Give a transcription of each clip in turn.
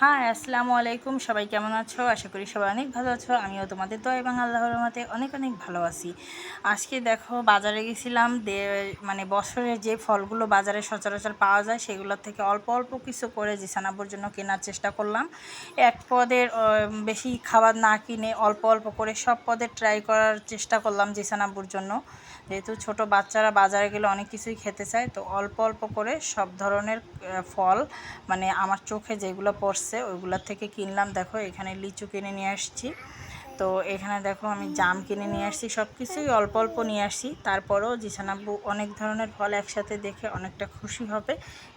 হ্যাঁ আসসালামু আলাইকুম। সবাই কেমন আছো? আশা করি সবাই অনেক ভালো আছো। আমিও তোমাদের তো এবং আল্লাহর রহমতে অনেক অনেক ভালো আছি। আজকে দেখো, বাজারে গেছিলাম। দে মানে বছরের যে ফলগুলো বাজারে সচরাচর পাওয়া যায়, সেগুলোর থেকে অল্প অল্প কিছু করে জিসানাবুর জন্য কেনার চেষ্টা করলাম। এক পদের বেশি খাবার না কিনে অল্প অল্প করে সব পদের ট্রাই করার চেষ্টা করলাম জিসানাবুর জন্য। যেহেতু ছোট বাচ্চারা বাজারে গেলে অনেক কিছুই খেতে চায়, তো অল্প অল্প করে সব ধরনের ফল মানে আমার চোখে যেগুলো পড়ছে ওইগুলোর থেকে কিনলাম। দেখো এখানে লিচু কিনে নিয়ে আসছি। তো এখানে দেখো আমি জাম কিনে নিয়ে আসছি সব কিছুই অল্প অল্প নিয়ে আসছি। তারপরেও জিসানাব্বু অনেক ধরনের ফল একসাথে দেখে অনেকটা খুশি হবে।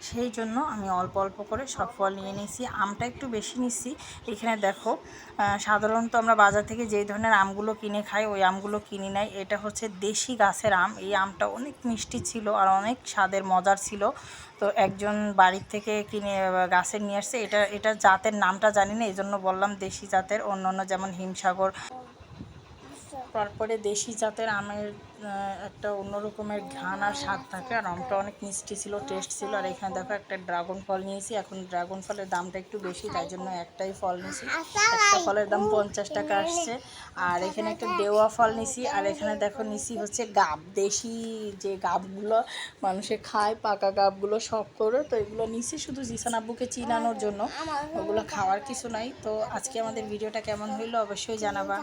সেই জন্য আমি অল্প অল্প করে সব ফল নিয়ে নিয়েছি। আমটা একটু বেশি নিচ্ছি। এখানে দেখো সাধারণত আমরা বাজার থেকে যেই ধরনের আমগুলো কিনে খাই, ওই আমগুলো কিনি নাই। এটা হচ্ছে দেশি গাছের আম। এই আমটা অনেক মিষ্টি ছিল আর অনেক স্বাদের, মজার ছিল। তো একজন বাড়ির থেকে কিনে গাছের নিয়ে আসছে। এটা এটা জাতের নামটা জানি না এই জন্য বললাম দেশি জাতের। অন্য অন্য যেমন হিমসাগর তারপরে দেশি জাতের আমের একটা অন্যরকমের ঘ্রাণ আর স্বাদ থাকে। আর আমটা অনেক মিষ্টি ছিল টেস্ট ছিল। আর এখানে দেখো একটা ড্রাগন ফল নিয়েছি। এখন ড্রাগন ফলের দামটা একটু বেশি, তাই জন্য একটাই ফল নিয়েছি। একটা ফলের দাম পঞ্চাশ টাকা আসছে। আর এখানে একটা দেওয়া ফল নিছি আর এখানে দেখো নিছি হচ্ছে গাব। দেশি যে গাবগুলো মানুষে খায়, পাকা গাবগুলো সব করে, তো এগুলো নিছি শুধু জিসান আব্বুকে চিনানোর জন্য। ওগুলো খাওয়ার কিছু নাই। তো আজকে আমাদের ভিডিওটা কেমন হইল অবশ্যই জানাবা।